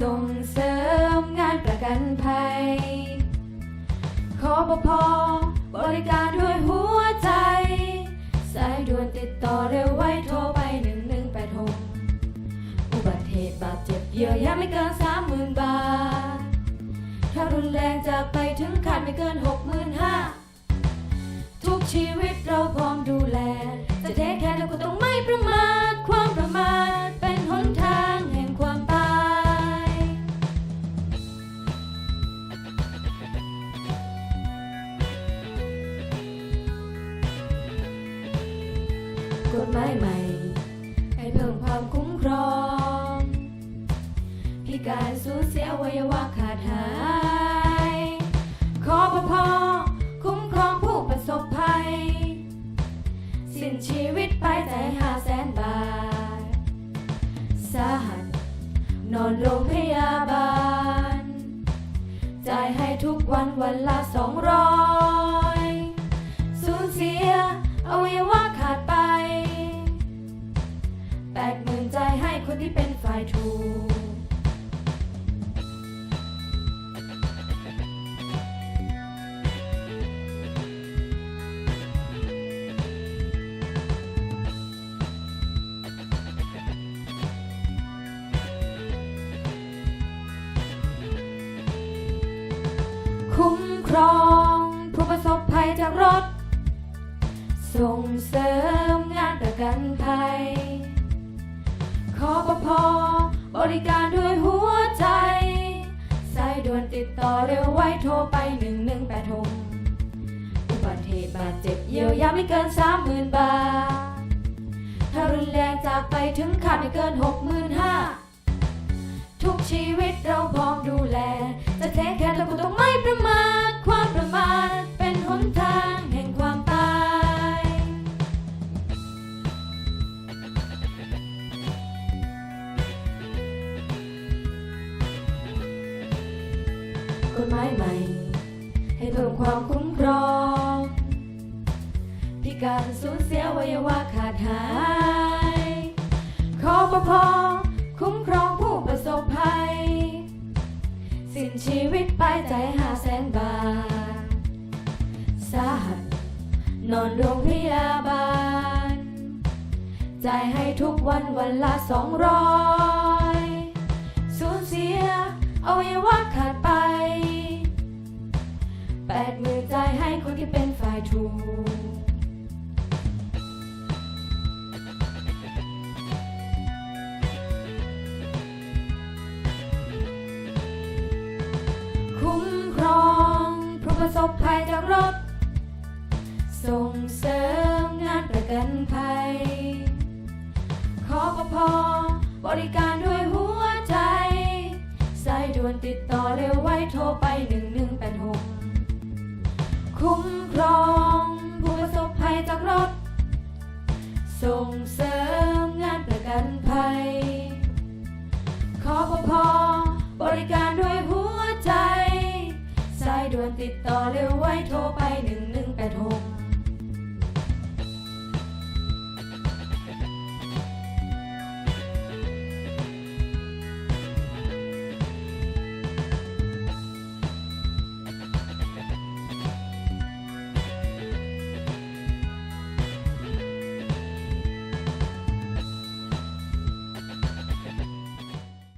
ส่งเสริมงานประกันภัยขอปภบริการด้วยหัวใจ สายด่วนติดต่อเร็วไว้โทรไปหนึ่งหนึ่งแปดหกอุบัติเหตุบาดเจ็บเยียวยาไม่เกินสามหมื่นบาท ถ้ารุนแรงจากไปถึงขาดไม่เกินหกหมื่นห้าทุกชีวิตเราพร้อมดู หมายใหม่ ให้เพิ่มความคุ้มครอง พิการสูญเสียอวัยวะขาดหาย ขอพพคุ้มครองผู้ประสบภัย สิ้นชีวิตไปใจห้าแสนบาท สาหัส นอนโรงพยาบาล จ่ายให้ทุกวันวันละสองร้อย ที่เป็นฝ่ายถูกคุ้มครองผู้ประสบภัยจากรถ ส่งเสริมงานประกันภัย ขอปภบริการด้วยหัวใจ สายด่วนติดต่อเร็วไว้โทรไปหนึ่งหนึ่งแปดหกอุบัติเหตุบาดเจ็บเยียวยาไม่เกินสามหมื่นบาท ถ้ารุนแรงจากไปถึงขาดไม่เกินหกหมื่นห้าทุกชีวิตเราพร้อมดูแล จะเทคแค่เราก็ต้องไม่ประมาท กฎหมายใหม่ ให้เพิ่มความคุ้มครอง พิการสูญเสียวัยวะขาดหาย ขอปภคุ้มครองผู้ประสบภัย สิ้นชีวิตไปใจห้าแสนบาท สาหัส นอนโรงพยาบาลจ่ายให้ทุกวันวันละสองร้อยสูญเสียอวัยวะขาดไป แปดหมื่นจ่ายให้คนที่เป็นฝ่ายถูกคุ้มครองผู้ประสบภัยจากรถ ส่งเสริมงานประกันภัยขอปภบริการด้วยหัวใจ สายด่วนติดต่อเร็วไว้โทรไปหนึ่ง คุ้มครองผู้ประสบภัยจากรถ ส่งเสริมงานประกันภัยขอปภบริการด้วยหัวใจ สายด่วนติดต่อเร็วไว้โทรไปหนึ่ง